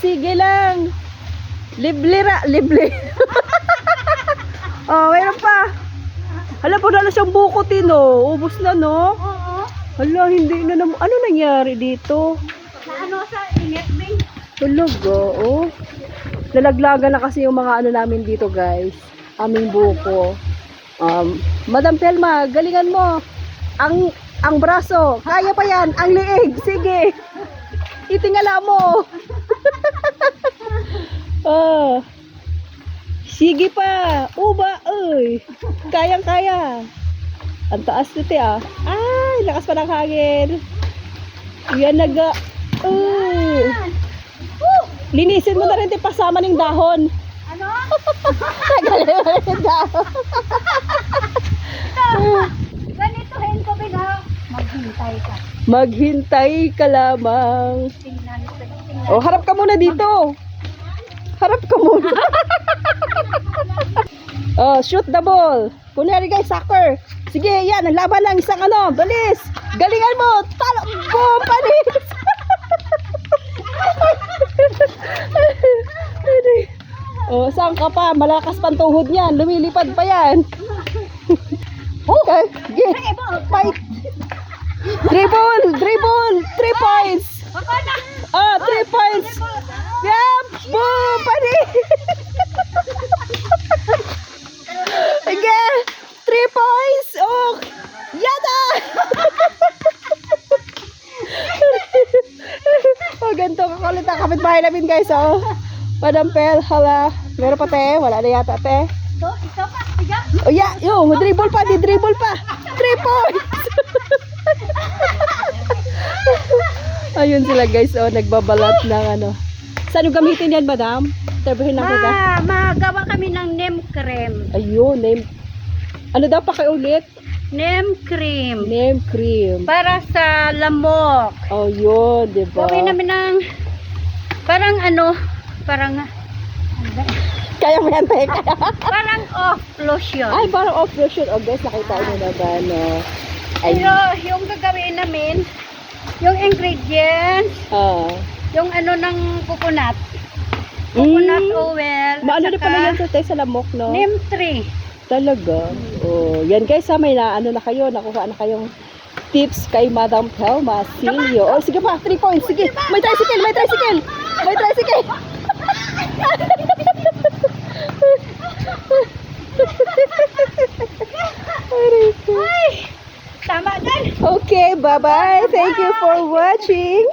sige lang. Liblira, lible. oh, mayroon pa. Hala, pa na siyang buko, Tino. Ubus na, no? Oo. Hala, hindi na naman. Ano nangyari dito? Na ano sa init din. Talaga, oh. Nalaglagan na kasi yung mga ano namin dito, guys. Aming buko. Um, Madam Pelma, galingan mo. Ang ang braso, kaya pa yan. Ang liig, sige. Itingala mo. Ah. Sige pa. Uba, uy. Kayang-kaya. Ang taas nito ah. Ay, lakas pa ng hangin. Yan naga. Uh. Linisin mo na rin yung pasama ng dahon. Ano? Tagalin mo rin dahon. Ganituhin ko bina. Maghintay ka. Maghintay ka lamang. Tingnan. Tingnan. O, harap ka muna dito. Harap ka muna. oh, shoot the ball. Kunyari guys, soccer. Sige, yan. Ang laban lang. Isang ano. Balis. Galingan mo. Talo. Boom. Panis. oh, saan ka pa? Malakas pang tuhod niyan. Lumilipad pa yan. Okay. Sige. Fight. Dribble. Dribble. Three points. Ako na. Ah, three points. Yep! Boom! Pani! Again! Three points! Oh! Yada! oh, ganito kakulit ang kapitbahay namin guys, oh. Madam Pel, hala. Meron pa te? Wala na yata te. So, ikaw pa. Tiga. Oh, yeah, yung, dribble pa, di dribble pa. Three points! Ayun sila guys, oh, nagbabalat ng ano. Saan yung gamitin yan, madam? Tabihin na kita. Ma, magawa kami ng neem cream. Ayun, name. Ano daw pakiulit? Neem cream. Name cream. Para sa lamok. Oh, yun, di ba? Gawin namin ng parang ano, parang Kaya mo yan, te. Kaya. parang off lotion. Ay, parang off lotion. Oh, guys, nakita nyo na ba, no? Ay, Pero yung gagawin namin, yung ingredients, ah. yung ano ng coconut. Coconut Mm. oil. Maano din pala yan sa te sa lamok, no? Neem tree. Talaga. Oh, yan guys, ha, may na, ano na kayo, nakuha na kayong tips kay Madam Pelma Silio. Oh, sige pa, 3 points. Sige, may tricycle, may tricycle. May tricycle. Tama din. Okay, bye-bye. Thank you for watching.